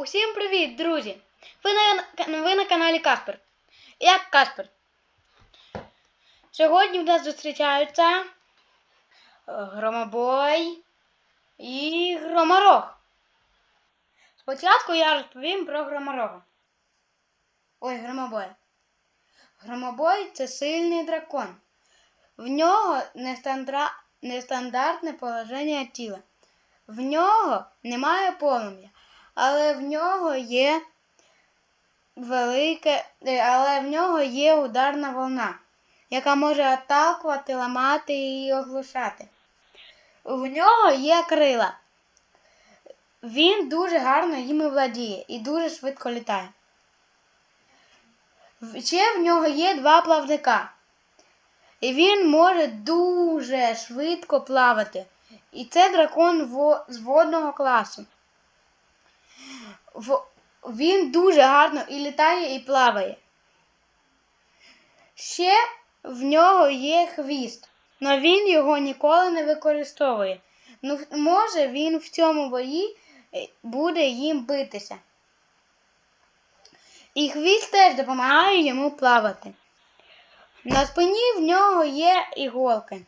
Усім привіт, друзі! Ви на, ви на каналі Каспер. Я Каспер. Сьогодні в нас зустрічаються е, Громобой і Громорог. Спочатку я розповім про Громорога. Ой, Громобоя. Громобой це сильний дракон. В нього нестандартне положення тіла. В нього немає полум'я, але в нього є велике, е, але в нього є ударна волна, яка може атакувати, ламати і оглушати. В нього є крила. Він дуже гарно їми владіє і дуже швидко літає. Ще в нього є два плавника. І він може дуже швидко плавати. І це дракон з водного класу. Він дуже гарно і літає, і плаває. Ще в нього є хвіст, але він його ніколи не використовує. Ну, може він в цьому бої е, буде їм битися. І хвіст теж допомагає йому плавати. На спині в нього є іголки.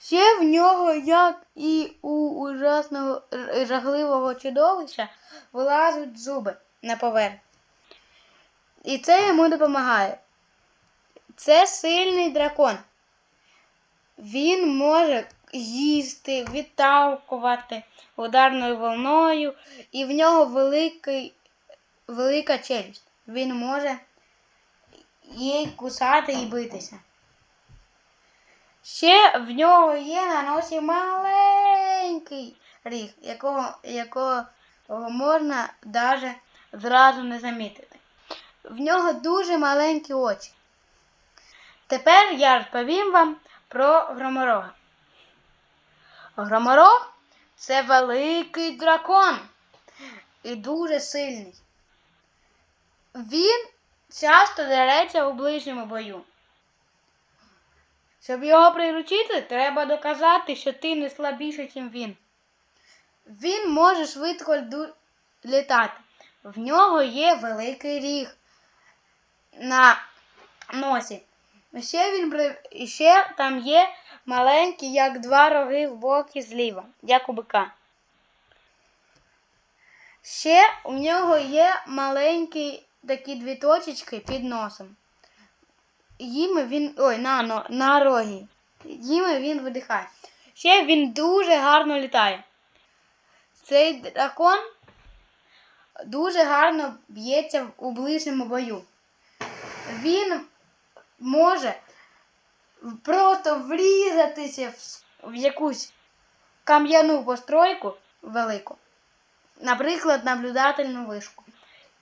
Ще в нього, як і у ужасного жахливого чудовища, вилазять зуби на поверх. І це йому допомагає. Це сильний дракон. Він може їсти, відталкувати ударною волною, і в нього великий, велика челюсть. Він може їй кусати і битися. Ще в нього є на носі маленький ріг, якого, якого можна навіть зразу не замітити. В нього дуже маленькі очі. Тепер я розповім вам про громорога. Громорог це великий дракон і дуже сильний. Він часто дереться у ближньому бою. Щоб його приручити, треба доказати, що ти не слабіший, ніж він. Він може швидко літати. В нього є великий ріг на носі. Ще, він, ще там є маленькі, як два роги в боки зліва, як у бика. Ще у нього є маленькі такі дві точечки під носом. Їми він. Ой, на, но- на рогі. Їми він видихає. Ще він дуже гарно літає. Цей дракон дуже гарно б'ється у ближньому бою. Він може просто врізатися в якусь кам'яну постройку велику, наприклад, наблюдательну вишку,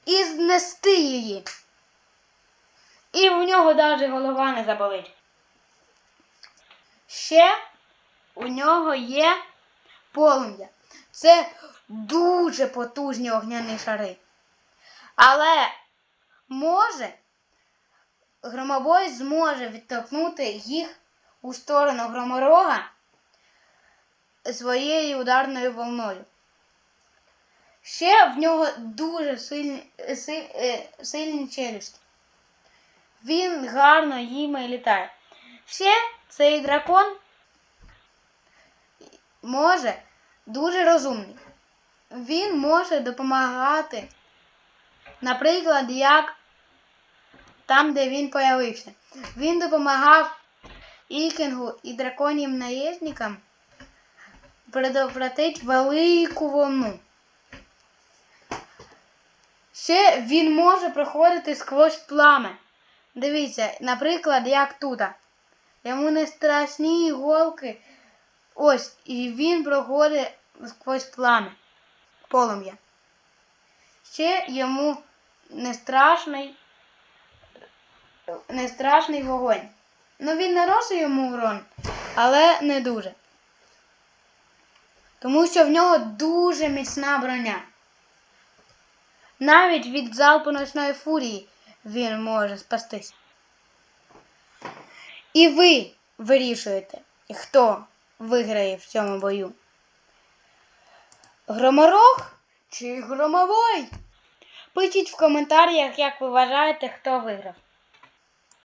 і знести її. І в нього навіть голова не заболить. Ще у нього є полум'я. Це дуже потужні огняні шари. Але може громобой зможе відтолкнути їх у сторону громорога своєю ударною волною. Ще в нього дуже сильні, си- е, сильні челюсті. Він гарно їме і літає. Ще цей дракон може дуже розумний. Він може допомагати, наприклад, як там, де він появився. Він допомагав Ікінгу і драконім наїзникам предотвратити велику волну. Ще він може проходити сквозь пламе. Дивіться, наприклад, як тут. Йому не страшні іголки. Ось, і він проходить сквозь пламя, полум'я. Ще йому не страшний, не страшний вогонь. Ну він наносить йому урон, але не дуже. Тому що в нього дуже міцна броня. Навіть від залпу ночної фурії він може спастись. І ви вирішуєте, хто виграє в цьому бою. Громорог чи громовой? Пишіть в коментарях, як ви вважаєте, хто виграв.